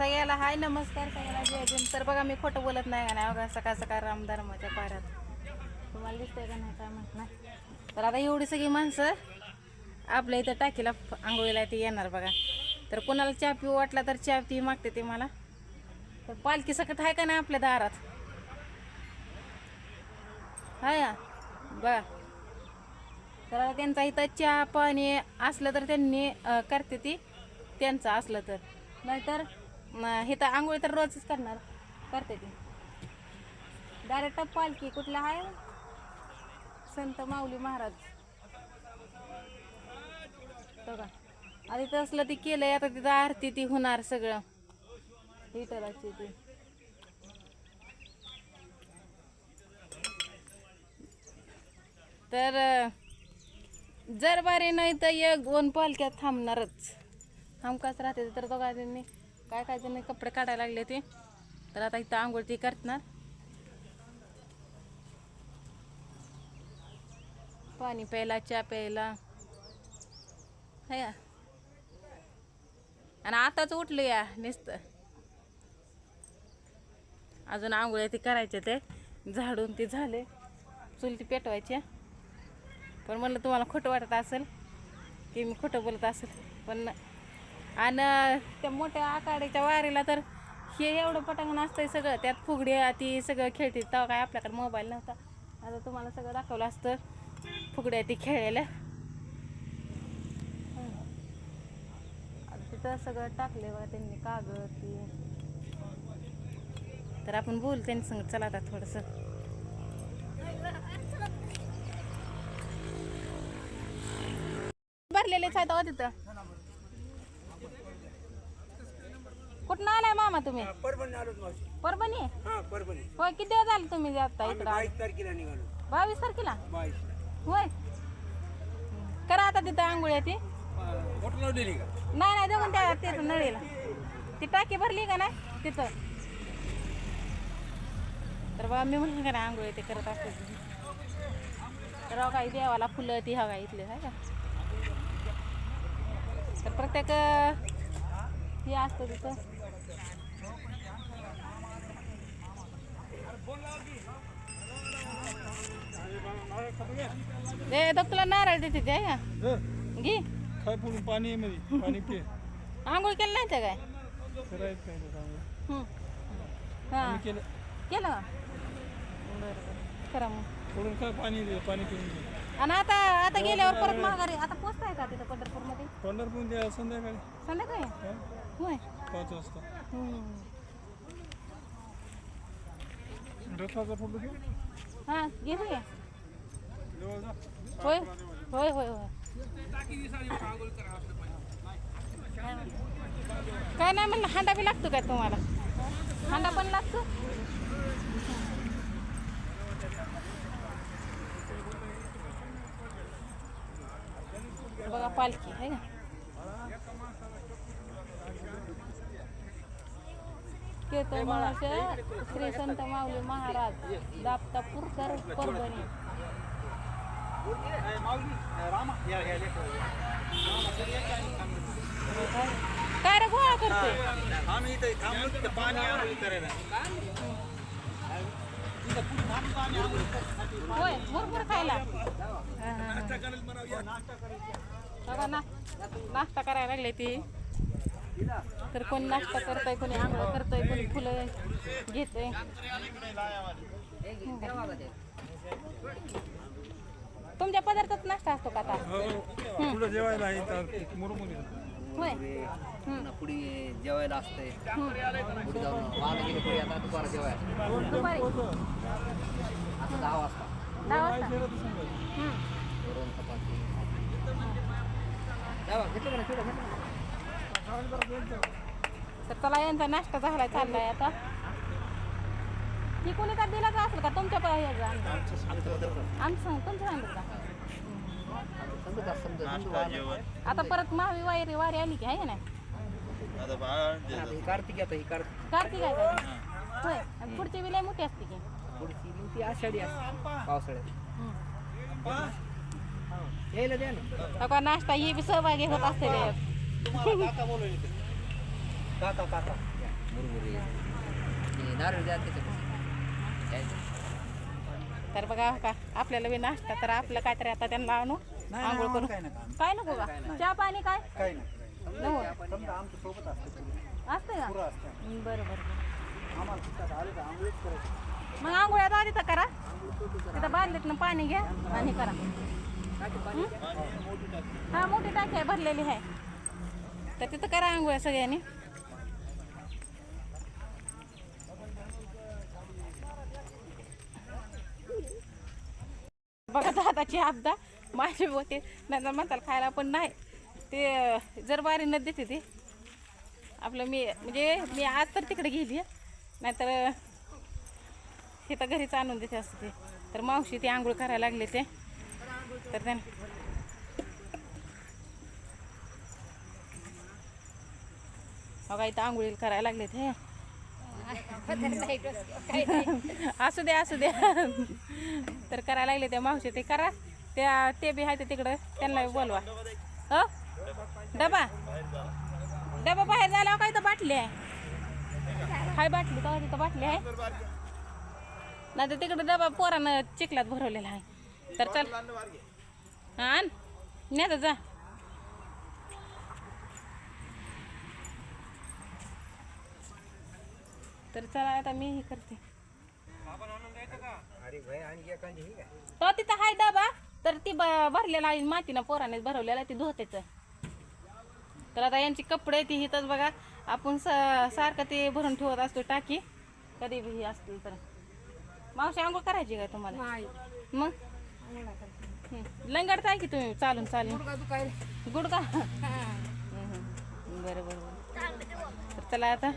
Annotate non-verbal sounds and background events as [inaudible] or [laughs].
सगळ्याला हाय नमस्कार सगळ्याला जय भीम. तर बघा मी खोटं बोलत नाही का नाही? बघा सकाळ सकाळ रामधर्माच्या पाऱ्यात तुम्हाला दिसतंय का नाही? काय म्हणत नाही. तर आता एवढी सगळी माणसं आपल्या इथं टाकीला आंघोळीला ते येणार बघा. तर कोणाला चहा पिऊ वाटला तर चहा ती मागते ते मला. तर पालखी सकत आहे का नाही आपल्या दारात? हाय बघा. तर त्यांचा इथं चहा पाणी असलं तर त्यांनी करते ती. त्यांचं असलं तर. नाहीतर मग हे तर आंघोळ तर रोजच करणार. करते ती. डायरेक्ट पालखी कुठला आहे? संत माऊली महाराज. बघा आधी तर असलं ती केलंय आता तिथं आरती ती होणार सगळं. विठ्ठलाची ती. तर जर बारी नाही तर एक दोन पालख्यात थांबणारच. हमकाच राहते तर बघा त्यांनी काय काय जण कपडे काढायला लागले ते. तर आता इथं आंघोळ ती करणार. पाणी प्यायला चहा प्यायला. है आणि आताच उठलं या नुसतं. अजून आंघोळ्या ती करायचे ते. झाडून ते झाले. चुलती पेटवायच्या पण म्हणलं तुम्हाला खोटं वाटत असेल की मी खोटं बोलत असेल पण आणि त्या मोठ्या आकाड्याच्या वारीला तर हे एवढं पटांगण असतंय सगळं. त्यात फुगडी ती सगळं खेळते तेव्हा काय आपल्याकडे मोबाईल नव्हता. आता तुम्हाला सगळं दाखवलं असतं. फुगड्या ती खेळायला तिथं सगळं टाकले बघा त्यांनी कागद ती. तर आपण बोल त्यांनी संग. चला आता थोडंसं. भरलेलेच आहेत अहो तिथं. कुठं आलाय मामा तुम्ही. परभणी मावशी. परभणी? हा परभणी. होय किती दिवस झाले तुम्ही आता इकडं? बावीस तारखेला निघालो. बावीस तारखेला? बावीस होय. करा आता तिथं आंघोळ्या ती. मोठं लावलेली का? नाही नाही जाऊन त्या तिथं नळीला. ती टाकी भरली का नाही? तिथं. तर बघा मी म्हणून का नाही आंघोळी ते करत असते तर काही देवाला फुलं ती हवा इथले आहे का? तर प्रत्येक अं, हे असतं तिथं. ए तर तुला नारळ देते ते का घे. काय पूर्ण पाणी आहे मध्ये पाणी [laughs] पे आंघोळ केलं नाही ते काय? करायचं काय ते चांगलं. हं. हां. केलं. केलं? बरं बरं. करा मग. थोडं काय पाणी दे पाणी पिऊन आणि आता आता गेल्यावर परत माघारी आता पोचताय का तिथं पंढरपूरमध्ये? पंढरपूर द्या संध्याकाळी. संध्याकाळी? हा? होय. पाच वाजता हं. रथाचा फोटो घेऊ हां? जवळ जा. होय होय होय होय. काय नाही म्हणलं हांडा बी लागतो काय तुम्हाला? हांडा पण लागतो? बघा पालखी आहे का कीर्तन महाराज श्री संत माऊली महाराज दापतापूरकर परभणी. काय रे गोळा करतो? आम्ही इथे थांबलो पाणी आंघोळी करायला होय भरपूर खायला ना नाश्ता करायला लागले ती. तर कोणी नाश्ता करतोय कोणी आंघोळ करतोय कोणी फुलं घेतोय. तुमच्या पदार्थात नाश्ता असतो का आता? जेवायला आहे मुरमुरी होय. हम्म. पुढे जेवायला असतंय. पुढे जाऊन वाला गेले पुढे आता दुपार जेवायला. दुपारी? आता दहा वाजता. दहा चपाती. घेतलं का? तर चला यांचा नाश्ता झालाय चाललाय आता. ही कोणी का दिलाच असेल का तुमच्या? आमचं सांग तुमचं सांगितलं का. आता परत महावी वारी वारी आली की आहे ना? आता कार्तिक आता ही कार्तिक. कार्तिक आहे का? होय. आणि पुढची विलय मोठी असते की. पुढची मग ती आषाढी असते पावसाळ्यात. हम्म. यायला द्या ना. आता नाश्ता ही बी सहभागी होत असते. त्यात. काका काका मुरमुरी ते नारळ द्या त्याच्यापासून द्यायचं. तर बघा हो का आपल्याला बी नाश्ता तर आपलं काहीतरी आता त्यांना आणू. आंघोळ करू. काय नका काय नको का चहा पाणी काय? काय नाही. नको समजा आमच्यासोबत असतं असते का? पुरं असतं. हं, बरं बरं बरं. आम्हाला तिथं आले तर आंघोळीच करायची. मग आंघोळ्यात आधी तर करा. तिथं बादलीतनं पाणी घ्या आणि करा. हं? हा मोठी टाकी आहे भरलेली आहे. तर तिथं करा आंघोळ्या सगळ्यांनी. बघा दादाची आपदा. माझे होते नंतर म्हणताल खायला पण नाही. ते जर बारी न देते ते. आपलं मी म्हणजे मी आज तर तिकडे गेली. नाहीतर हे तर घरीच आणून देते असते ते. तर मावशी ते आंघोळ करायला लागले ते. तर त्याने बघा इथं आंघोळीला करायला लागले ते [laughs] असू द्या असू द्या. तर करायला लागले त्या मावशी ते करा. त्या ते बी आहे ते तिकडं. त्यांना बोलवा. हो? डबा? डबा बाहेर झाला काय तर बाटली आहे? हाय बाटली तर तिथं बाटली आहे. नाही तर तिकडं डबा पोरानं चिखलात भरवलेला आहे. तर चल. हा नाही जा. तर चला आता मी हे करते. अरे भाई आणि एखादी ही काय तो तिथं हाय डबा. तर ती ब- भरलेला आहे मातीनं पोराने भरवलेला ती धुतेच तर आता यांची कपडे ती हिथंच बघा. आपण स- सारखं ते भरून ठेवत असतो टाकी. कधी बी हे असतील तर. मावशी आंघोळ करायची काय तुम्हाला? मग. लंगडत आहे की तुम्ही चालून चालून? गुडका हं, हं. बरं बरं बरं. तर चला आता.